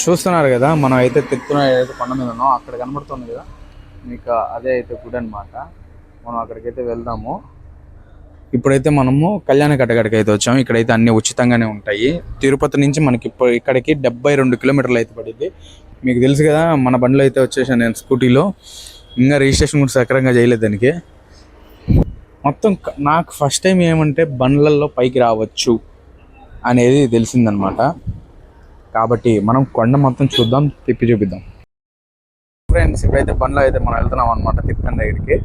చూస్తున్నారు కదా మనం అయితే తిరుపతిలో ఏదైతే కొండ మీద ఉన్నాం అక్కడ కనబడుతుంది కదా. మీకు అదే అయితే గుడి అనమాట మనం అక్కడికైతే వెళ్దాము. ఇప్పుడైతే మనము కళ్యాణ కట్టగడికి అయితే వచ్చాము. ఇక్కడైతే అన్ని ఉచితంగానే ఉంటాయి. తిరుపతి నుంచి మనకి ఇప్పుడు ఇక్కడికి డెబ్బై రెండు కిలోమీటర్లు అయితే పడింది. మీకు తెలుసు కదా మన బండిలో అయితే వచ్చేసాను నేను స్కూటీలో. ఇంకా రిజిస్ట్రేషన్ కూడా సక్రంగా చేయలేదు దానికి. మొత్తం నాకు ఫస్ట్ టైం ఏమంటే బండ్లల్లో పైకి రావచ్చు అనేది తెలిసిందనమాట కాబట్టి మనం కొండ మొత్తం చూద్దాం తిప్పి చూపిద్దాం. ఫ్రెండ్స్ ఇప్పుడైతే బండ్లో అయితే మనం వెళ్తున్నాం అనమాట తిప్పన్ దగ్గరికి.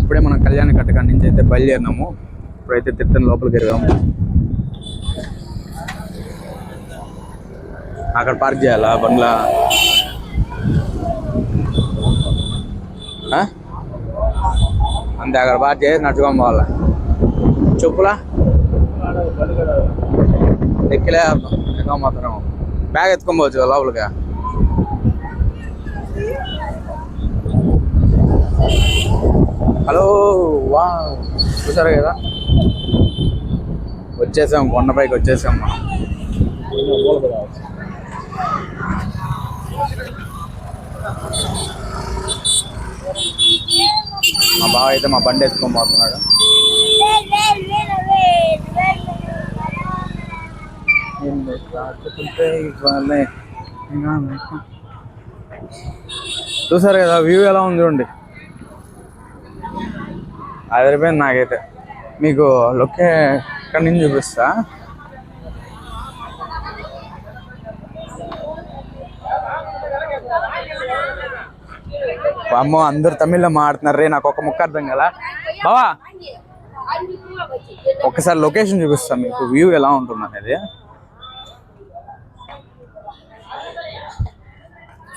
ఇప్పుడే మనం కళ్యాణ కట్టక నుంచి అయితే బయలుదేరినాము. ఇప్పుడైతే తిరుపతి లోపలికి వెళ్ళాము అక్కడ పార్క్ చేయాలా బండ్ల? అంతే అక్కడ పార్క్ చేసి నడుచుకొని పోవాలా. చెప్పులా? ఎక్కలే ఎక్క మాత్రం. బ్యాగ్ ఎత్తుకొని పోవచ్చు కదా లోపలికి. హలో వా చూసారు కదా? వచ్చేసాం కొండపైకి వచ్చేసాం మనం. మా బావ అయితే మా బండి ఎత్తుకొని పోతున్నాడు. చూసారు కదా వ్యూ ఎలా ఉంది చూడండి. అదిరిపోయింది నాకైతే. మీకు లొకే ఇక్కడ నుంచి చూపిస్తా. అమ్మో అందరు తమిళ్ళో మాడుతున్నారు రే నాకు ఒక ముక్క అర్థం కదా బావా ఒకసారి లొకేషన్ చూపిస్తాం మీకు వ్యూ ఎలా ఉంటుంది అనేది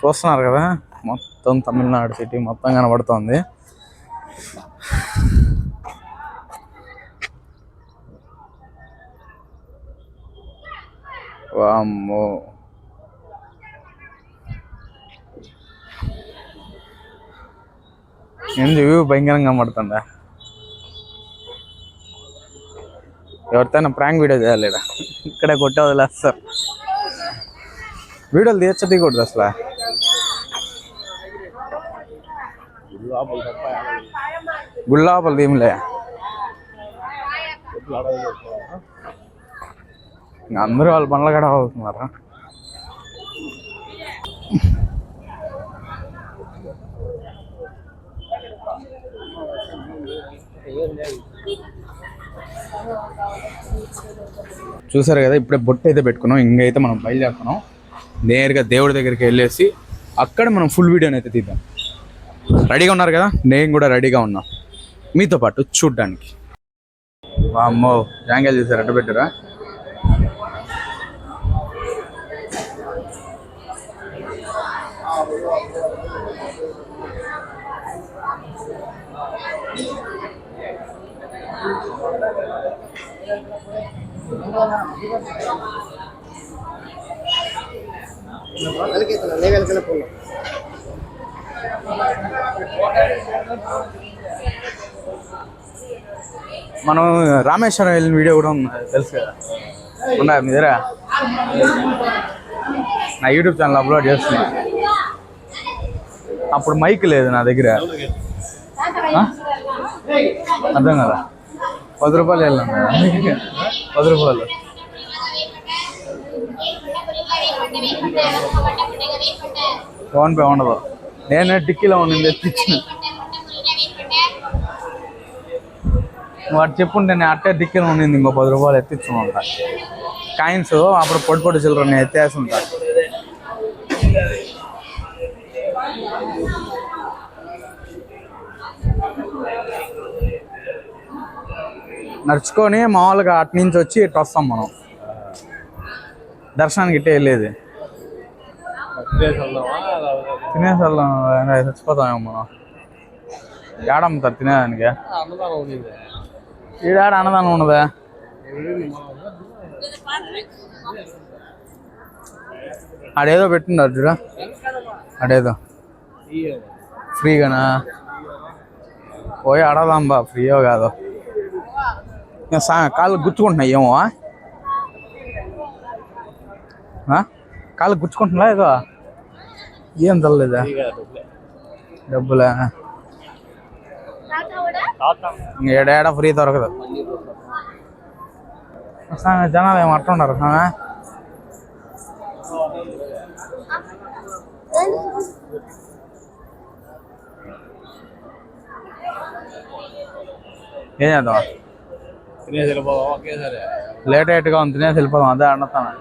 చూస్తున్నారు కదా? మొత్తం తమిళనాడు సిటీ మొత్తం కనబడుతోంది. వామ్మో. ఏంది వ్యూ భయంకరంగా కనబడుతుందా? ఎవరితోనే ప్రాంక్ వీడియో చేయాలి ఇక్కడ కొట్టే వదిలేస్తారు. వీడియోలు తీయచ్చ అసలు? గుళ్ళాపలు తీయలే అందరూ వాళ్ళ పనులు కూడా అవుతున్నారు చూసారు కదా ఇప్పుడే బొట్టు అయితే పెట్టుకున్నాం ఇంకైతే మనం బయలుదేరుతున్నాం. నేరుగా దేవుడి దగ్గరికి వెళ్ళేసి అక్కడ మనం ఫుల్ వీడియోని అయితే తీద్దాం. రెడీగా ఉన్నారు కదా? నేను కూడా రెడీగా ఉన్నా. మీతో పాటు చూడ్డానికి. అమ్మో జాంగాయలు చూసారు అడ్డు పెట్టారా? మనం రామేశ్వరం వెళ్ళిన వీడియో కూడా ఉంది తెలుసు కదా. ఉందా మీ దగ్గర? నా యూట్యూబ్ ఛానల్ అప్లోడ్ చేస్తున్నా. అప్పుడు మైక్ లేదు నా దగ్గర. అర్థం కదా పది రూపాయలు వెళ్ళాను పది రూపాయలు. ఫోన్పే ఉండదు. నేనే డిక్కీలో ఉండింది ఎత్తిచ్చిన వాడు చెప్పుంటే నేను అట్టే దిక్కున ఉండింది ఇంకో పది రూపాయలు ఎత్తించుకుంటా కాయిన్స్ అప్పుడు పొడి పొడి చిల్లర నేను ఎత్తేసి ఉంటా నడుచుకొని మామూలుగా అటు నుంచి వచ్చి ఇటు వస్తాం మనం. దర్శనానికి ఇట్టే వెళ్ళేది. తినేసి వెళ్దాం ఇంకా చచ్చిపోతామేమో. మనం ఏడమ్ముతారు తినేదానికి? ఈడాడ అన్నదానం ఉన్నదా ఆడేదో పెట్టిండారు చూడ. ఆడేదో. ఫ్రీగానా? పోయి ఆడదాం బా ఫ్రీయో కాదో. ఇంకా సా కాళ్ళు గుచ్చుకుంటున్నా ఏమో ఆ? కాలు గుచ్చుకుంటున్నా ఏదో ఏం తల్లలేదా డబ్బులా ఏడాడ ఫ్రీ దొరకదు స్వామి జనాలు ఏం అట్లున్నారు స్వామి ఏం చేద్దాం తినేసి వెళ్ళిపోదాం ఒకేసారి లేట్ అయ్యేట్టుగా ఉంది తినేసి వెళ్ళిపోదాం అదే అన్నతాను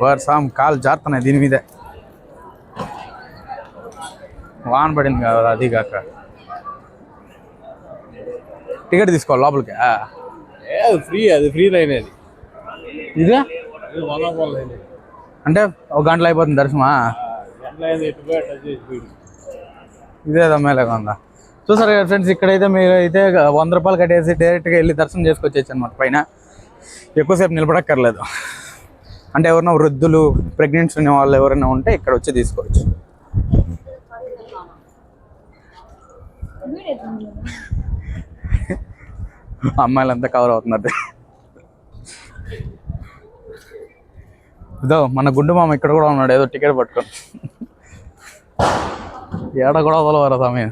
వారు సామ్ కాలు జారుతున్నాయి దీని మీదే. వాన పడింది కదా అది కాక టికెట్ తీసుకోవాలి లోపలికి. అది ఫ్రీ అది ఫ్రీ లైన్ అది. ఇదే. అంటే ఒక గంటలో అయిపోతుంది దర్శనమా? ఎట్లా అయింది ఎటు పోయి అట్లా చేసి పోయి ఇదే మేలేగా ఉందా? చూసారు కదా ఫ్రెండ్స్ ఇక్కడైతే మీరు అయితే వంద రూపాయలు కట్టేసి డైరెక్ట్గా వెళ్ళి దర్శనం చేసుకొచ్చేసి అనమాట పైన. ఎక్కువసేపు నిలబడక్కర్లేదు. అంటే ఎవరైనా వృద్ధులు ప్రెగ్నెంట్స్ ఉన్న వాళ్ళు ఎవరైనా ఉంటే ఇక్కడ వచ్చి తీసుకోవచ్చు. అమ్మాయిలంతా కవర్ అవుతున్నట్టు ఇదో మన గుండు మామ ఇక్కడ కూడా ఉన్నాడు ఏదో టికెట్ పట్టుకొని. ఏడ కూడా వదలవరా సమయం?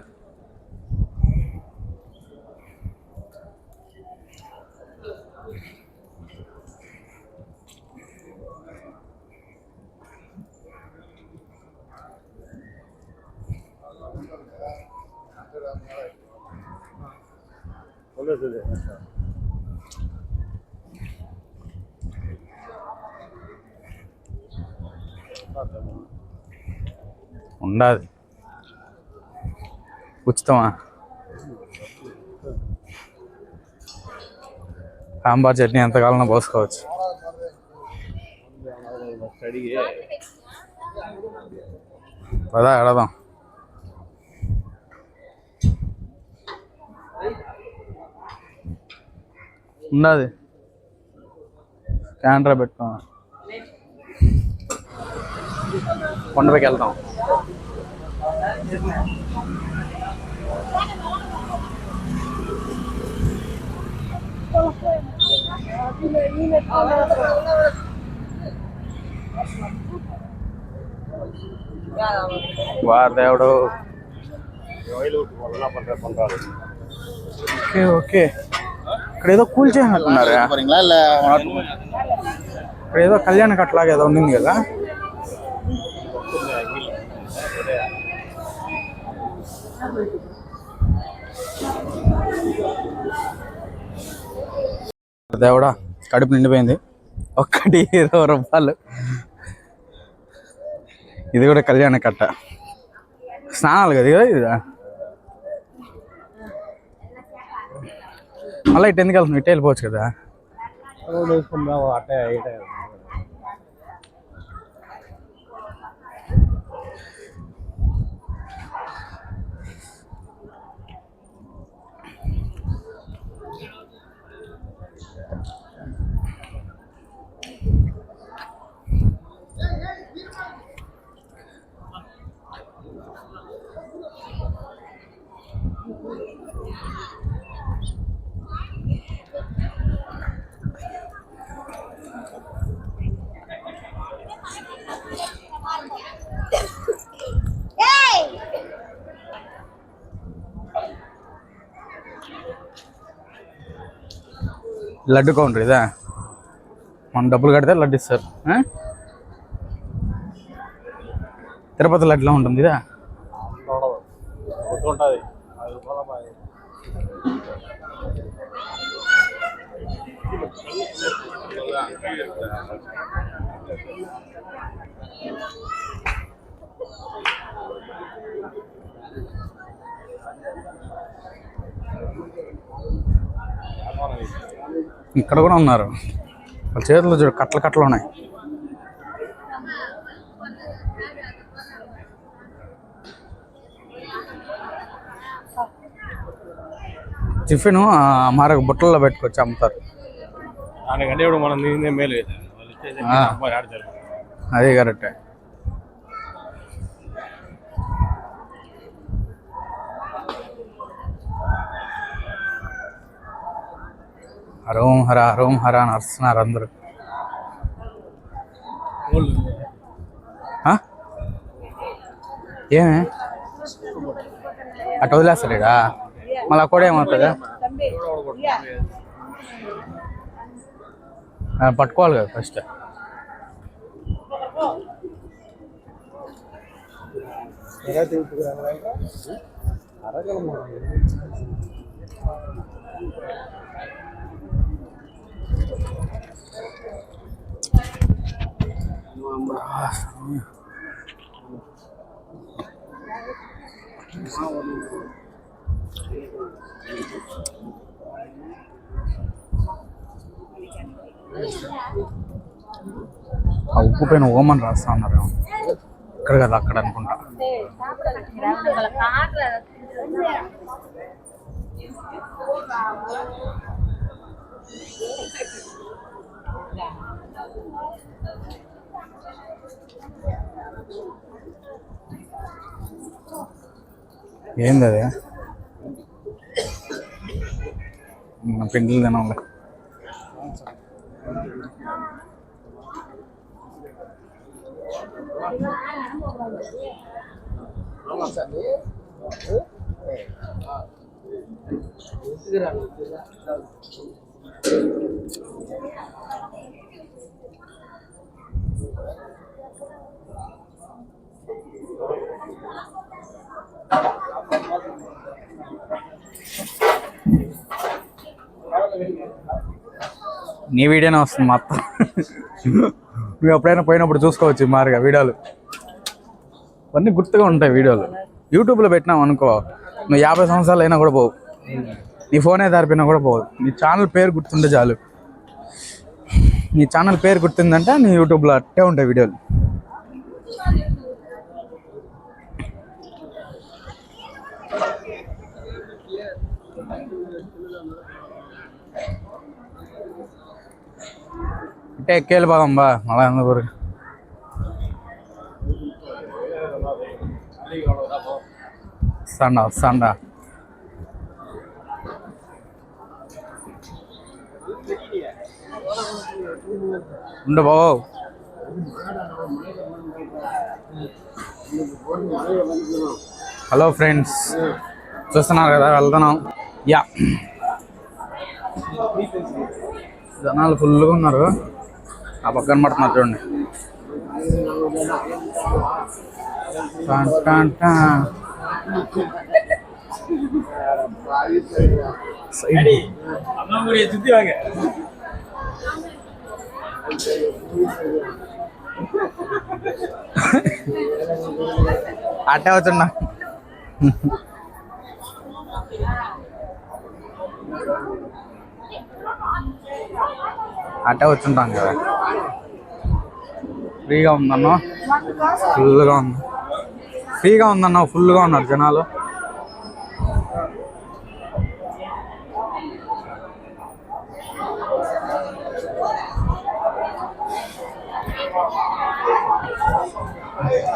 ఉండాది ఉచితమా సాంబార్ చట్నీ ఎంతకాలం పోసుకోవచ్చు అడిగి పదా ఎడదాం ఉన్నది. క్యాండ్రా పెట్టుకో. కొండపైకి వెళ్తాం వారి దేవుడు. Okay okay. ఇక్కడ ఏదో కూల్ చేయనట్టున్నారా ఇక్కడ ఏదో కళ్యాణ కట్లాగా ఏదో ఉండింది కదా దేవుడా కడుపు నిండిపోయింది ఒక్కటి ఇరవై రూపాయలు ఇది కూడా కళ్యాణ కట్ట స్నానాలు కదా ఇది మళ్ళీ ఇటు ఎందుకు వెళ్తున్నావు ఇటు వెళ్ళిపోవచ్చు కదా. లడ్డు కౌంటర్ ఇదా? మనం డబ్బులు కడితే లడ్డు ఇస్తారు. తిరుపతి లడ్డులా ఉంటుంది ఇదా ఉండదు గుర్తుంటుంది అది పోదాం అది. ఇక్కడ కూడా ఉన్నారు. వాళ్ళ చేతులు చూడు కట్టలు కట్టలు ఉన్నాయి. టిఫిన్ మారకు బుట్టల్లో పెట్టుకొచ్చి అమ్ముతారు. దానికంటే ఇప్పుడు హరోం హర హరోం హర అని అరుస్తున్నారు అందరూ ఆ? ఏమే అటు వదిలేస్తాడా మళ్ళీ కూడా ఏమవుతుంది ఆ, పట్టుకోవాలి కదా ఫస్ట్ ఆ ఉప్పు పైన ఓమని రాస్తా ఉన్నారు ఇక్కడ కదా అక్కడ అనుకుంటా ఏంది అది మన పిండిలు తినాలి నీ వీడియోనే వస్తుంది మొత్తం. నువ్వు ఎప్పుడైనా పోయినప్పుడు చూసుకోవచ్చు మారుగా వీడియోలు. అన్నీ గుర్తుగా ఉంటాయి వీడియోలు. యూట్యూబ్లో పెట్టినావు అనుకో నువ్వు యాభై సంవత్సరాలు అయినా కూడా పోవు. నీ ఫోనే దారిపోయినా కూడా పోవు. నీ ఛానల్ పేరు గుర్తుంటే చాలు. నీ ఛానల్ పేరు గుర్తుందంటే నీ యూట్యూబ్లో అట్టే ఉంటాయి వీడియోలు. అంటే ఎక్కేళ్ళు పోదాం బా మళ్ళా ఎందుకు ఊరికి? వస్తాండా వస్తాండా ఉండు బావు హలో ఫ్రెండ్స్ చూస్తున్నారు కదా వెళ్తున్నాం యా జనాలు ఫుల్గా ఉన్నారు ఆ పక్కన పడుతున్నారు చూడండి టాన్ టాన్ టాన్. సైడ్. అట్టే అవుతున్నా అట్టే వచ్చుంటాం కదా ఫ్రీగా ఉందన్న? ఫుల్గా ఉంది. ఫ్రీగా ఉందన్న ఫుల్గా ఉన్నారు జనాలు?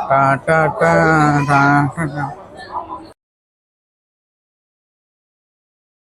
టా టా టా టా టా టా.